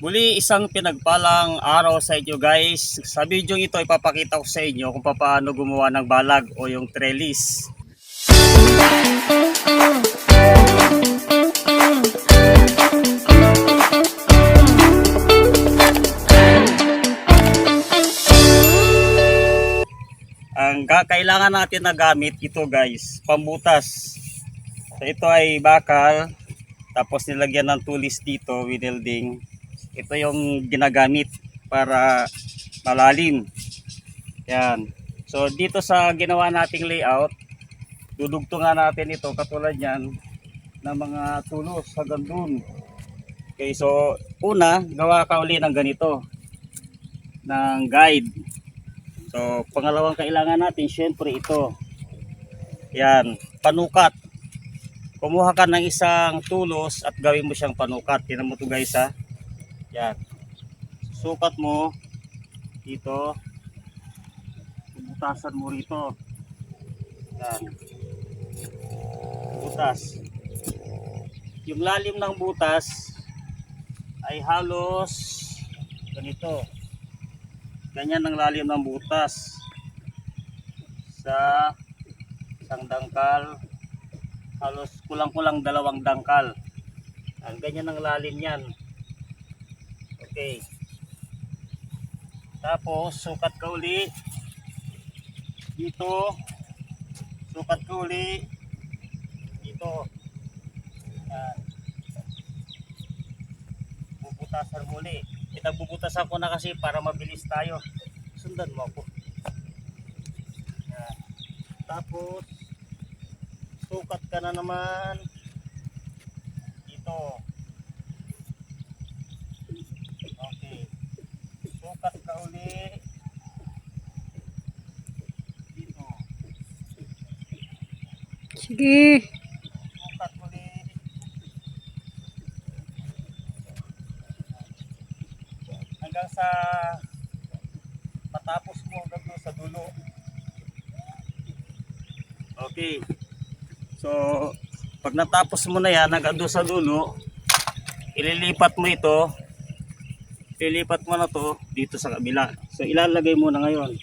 Muli isang pinagpalang araw sa inyo guys. Sa video ito ipapakita ko sa inyo kung paano gumawa ng balag o yung trellis. Ang kakailangan natin na gamit ito guys, pambutas. So ito ay bakal, tapos nilagyan ng tulis dito, winelding. Ito yung ginagamit para malalim. Yan. So dito sa ginawa nating layout, dudugtungan natin ito katulad yan ng mga tulos hanggang dun. Okay, so una, gawa ka uli ng ganito ng guide. So, pangalawang kailangan natin, syempre ito. Yan, panukat. Kumuha ka ng isang tulos at gawin mo siyang panukat. Tinan mo to guys ha. Yan. Sukat mo dito. Butasan mo rito. Yan. Butas. Yung lalim ng butas ay halos ganito ganyan ang lalim ng butas sa isang dangkal halos kulang-kulang dalawang dangkal ang ganyan ang lalim yan okay tapos sukat ka uli dito sukat ka uli dito yan bubutasan mo uli Itagbubutasan ko na kasi para mabilis tayo. Sundan mo ako. Yan. Tapos, sukat ka na naman. Dito. Okay. Sukat ka uli. Dito. Sige. Hanggang sa matapos mo hanggang sa dulo. Okay. So, pag natapos mo na yan, hanggang doon sa dulo, ililipat mo ito, ililipat mo na to dito sa kabila. So, ilalagay mo na ngayon.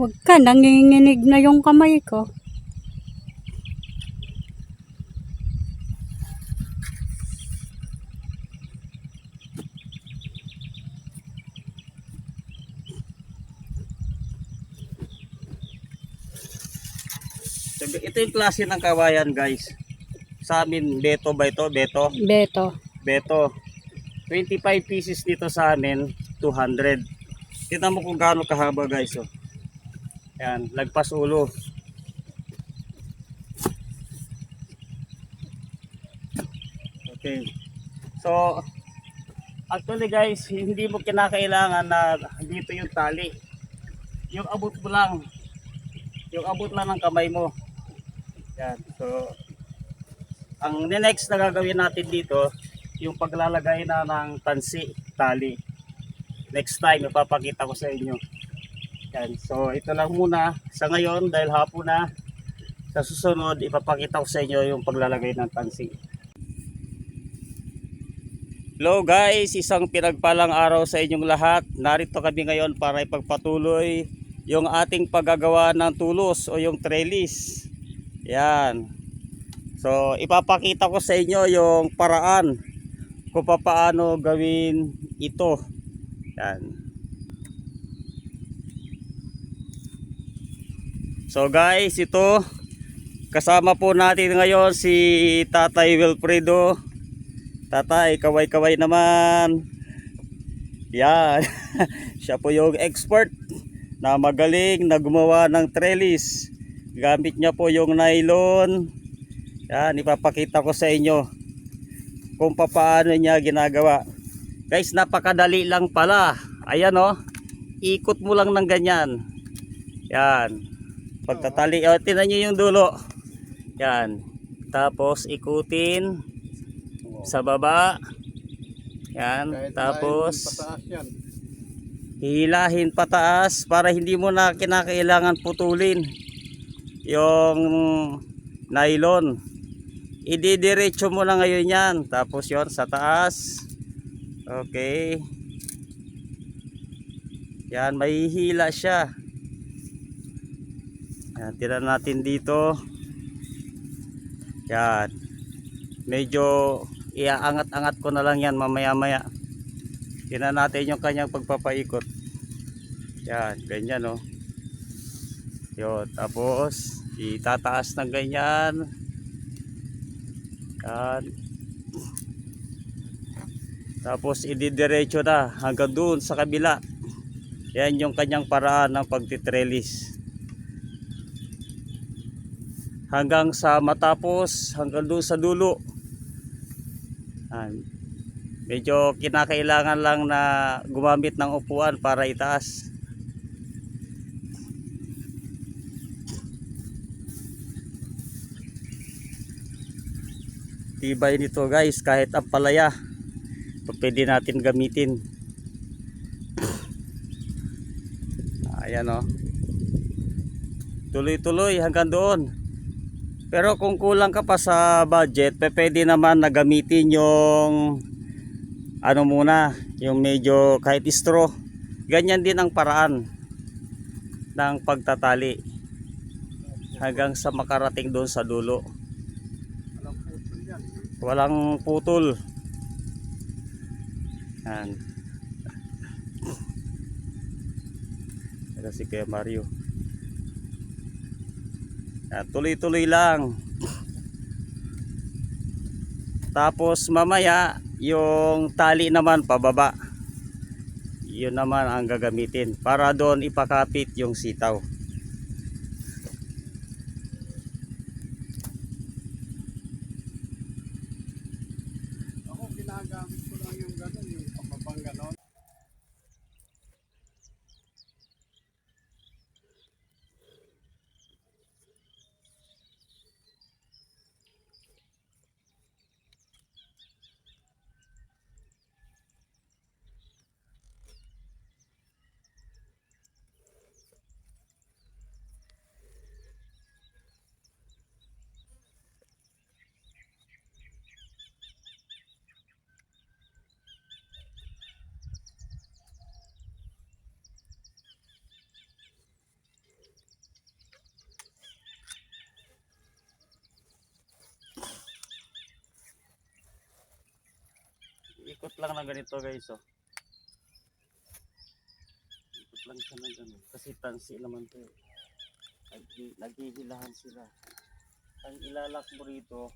Huwag ka, nanginginig na yung kamay ko. Ito yung klase ng kawayan guys. Sa amin, beto ba ito? Beto. Beto. Beto. 25 pieces dito sa amin, 200. Kita mo kung gaano kahaba guys. Oh. Yan, lagpas ulo. Okay. So, actually guys, hindi mo kinakailangan na dito yung tali. Yung abot mo lang. Yung abot lang ng kamay mo. Yan. So, ang next na gagawin natin dito, yung paglalagay na ng tansi, tali. Next time, ipapakita ko sa inyo. Yan. So, ito lang muna sa ngayon dahil hapon na. Sa susunod, ipapakita ko sa inyo yung paglalagay ng tansi. Hello guys, isang pinagpalang araw sa inyong lahat. Narito kami ngayon para ipagpatuloy yung ating paggagawa ng tulos o yung trellis. Yan. So, ipapakita ko sa inyo yung paraan kung paano gawin ito. Yan. So guys, ito kasama po natin ngayon si Tatay Wilfredo. Tatay, kaway-kaway naman. Yan. Siya po yung expert na magaling na gumawa ng trellis. Gamit niya po yung nylon. Yan, ipapakita ko sa inyo kung paano niya ginagawa. Guys, napakadali lang pala. Ayan oh. Ikot mo lang ng ganyan. Yan. Pagtatali, oh, tinan niyo yung dulo. Yan. Tapos ikutin sa baba. Yan. Kahit Tapos yan. hihilahin pataas para hindi mo na kinakailangan putulin yung nylon. Ididiretso mo na ngayon yan. Tapos yon sa taas. Okay. Yan, mahihila siya. Yan, tira natin dito. Yan. Medyo iaangat-angat ko na lang yan mamaya-maya. Tingnan natin yung kanyang pagpapaikot. Yan, ganyan oh. Yun, tapos itataas ng ganyan. Yan. Tapos ididiretso na hanggang doon sa kabila. Yan yung kanyang paraan ng pagtitrelis. Hanggang sa matapos, hanggang doon sa dulo. Yan. Medyo kinakailangan lang na gumamit ng upuan para itaas. Tibay nito guys kahit ang palaya pwede natin gamitin. Ayan o. Tuloy-tuloy hanggang doon. Pero kung kulang ka pa sa budget, pwede naman na gamitin yung ano muna, yung medyo kahit straw. Ganyan din ang paraan ng pagtatali hanggang sa makarating doon sa dulo. Walang putol. Yan. Ito si Kuya Mario. Yan, tuloy-tuloy lang. Tapos mamaya, yung tali naman pababa. Yun naman ang gagamitin para doon ipakapit yung sitaw. Ikot lang ng ganito guys oh. Ikot lang siya ng ganito. Kasi tansi naman to eh. Nag- Naghihilahan sila. Ang ilalak mo rito,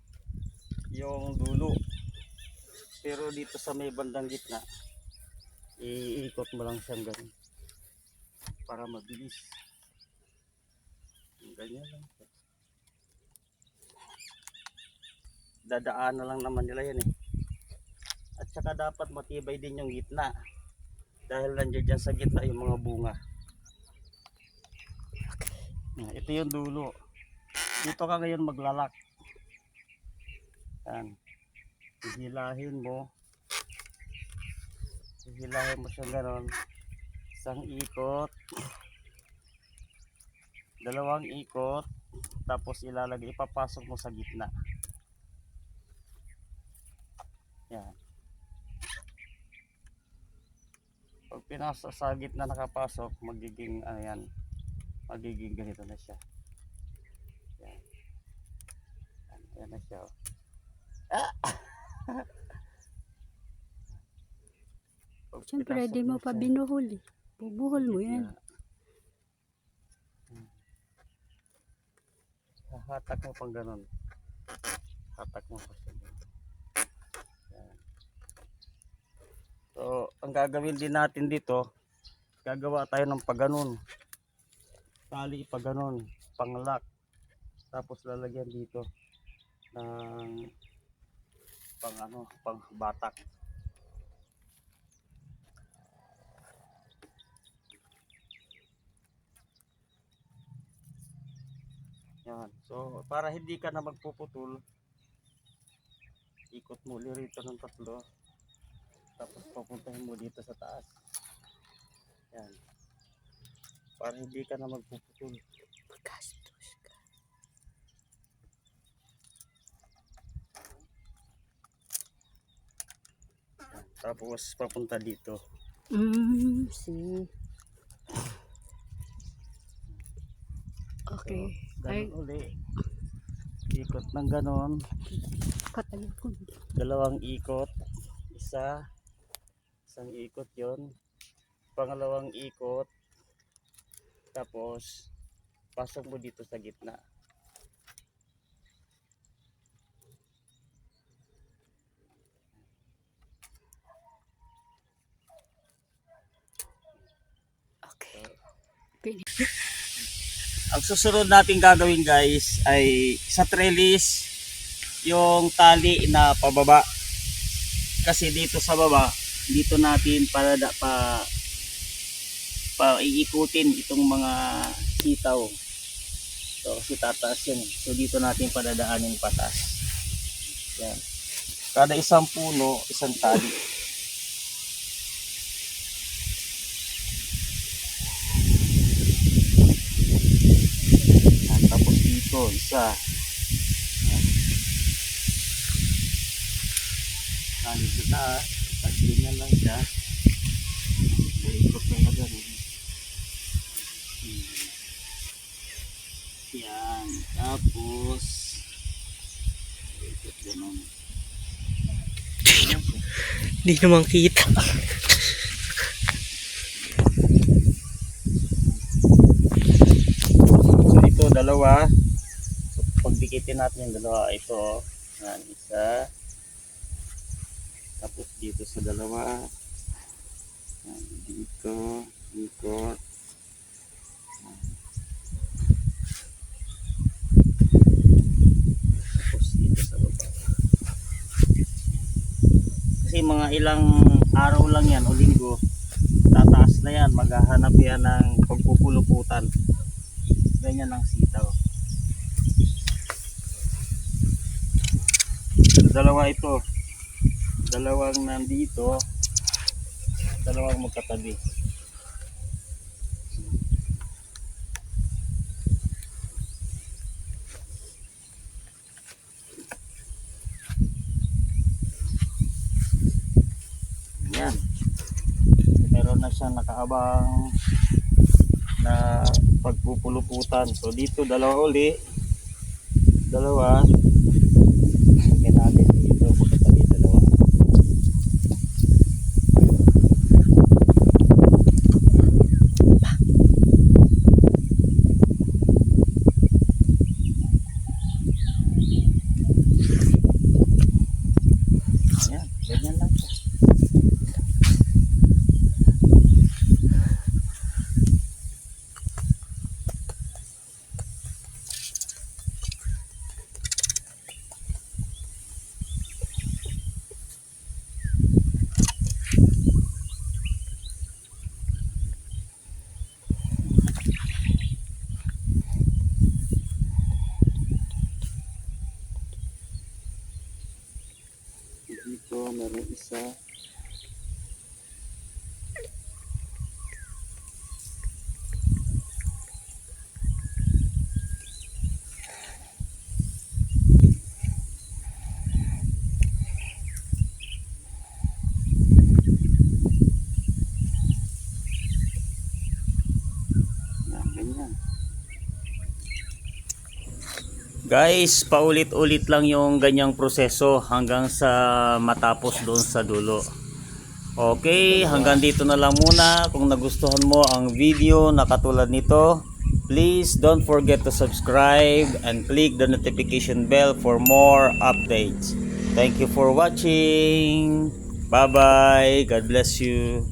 yung dulo. Pero dito sa may bandang gitna, iikot mo lang siyang ganun. Para mabilis. Ganyan lang. Dadaan na lang naman nila yan eh. Saka dapat matibay din yung gitna. Dahil nandiyan dyan sa gitna yung mga bunga. Yan, Ito yung dulo. Dito ka ngayon maglalak. Yan. Hihilahin mo. Hihilahin mo siya ganon. Isang ikot. Dalawang ikot. Tapos ilalagay, ipapasok mo sa gitna. Yan. Pag pinasok sa gitna nakapasok, magiging ano yan, magiging ganito na siya. Yan. Yan, yan na siya. oh. Ah! Siyempre, di mo pa binuhol eh. Bubuhol mo yan. yan. Hmm. Hahatak mo pang ganun. Hatak mo pa siya. ganun. Yan. So, ang gagawin din natin dito, gagawa tayo ng paganon. Tali pa ganon, panglock. Tapos lalagyan dito ng pang ano, pang batak. Yan. So, para hindi ka na magpuputol, ikot mo ulit rito ng tatlo. Tapos papuntahin mo dito sa taas. Yan. Para hindi ka na magpuputol. Gastos ka. Yan. Tapos papunta dito. Mm, see. Okay. Ay, Ganon uli. Ikot ng ganon. Dalawang ikot. Isa. Isang ikot yon Pangalawang ikot. Tapos, pasok mo dito sa gitna. Okay. Ang susunod natin gagawin guys ay sa trellis yung tali na pababa. Kasi dito sa baba, dito natin para da, pa pa iikutin itong mga sitaw. So kasi tataas eh. So dito natin padadaanin patas. Yan. Kada isang puno, isang tali. Yan, tapos dito, isa. Tali sa taas. Tapos ganyan lang siya. Ikot na eh. Hmm. Yan. Tapos, ikot ganun. Hindi naman kita. So ito dalawa. So, pagdikitin natin yung dalawa ito. Yan, isa. Tapos dito sa dalawa. Yan, dito. Yan. Tapos dito sa baba. Kasi mga ilang araw lang yan o linggo. Tataas na yan. Maghahanap yan ng pagpupuluputan ganyan ang sitaw. Dalawa ito. Dalawang nandito. Dalawang magkatabi. Yan. Meron na siyang nakaabang na pagpupuluputan. So dito dalawa uli. Dalawa. yung isa Nah. Guys, paulit-ulit lang yung ganyang proseso hanggang sa matapos doon sa dulo. Okay, hanggang dito na lang muna. Kung nagustuhan mo ang video na katulad nito, please don't forget to subscribe and click the notification bell for more updates. Thank you for watching. Bye-bye. God bless you.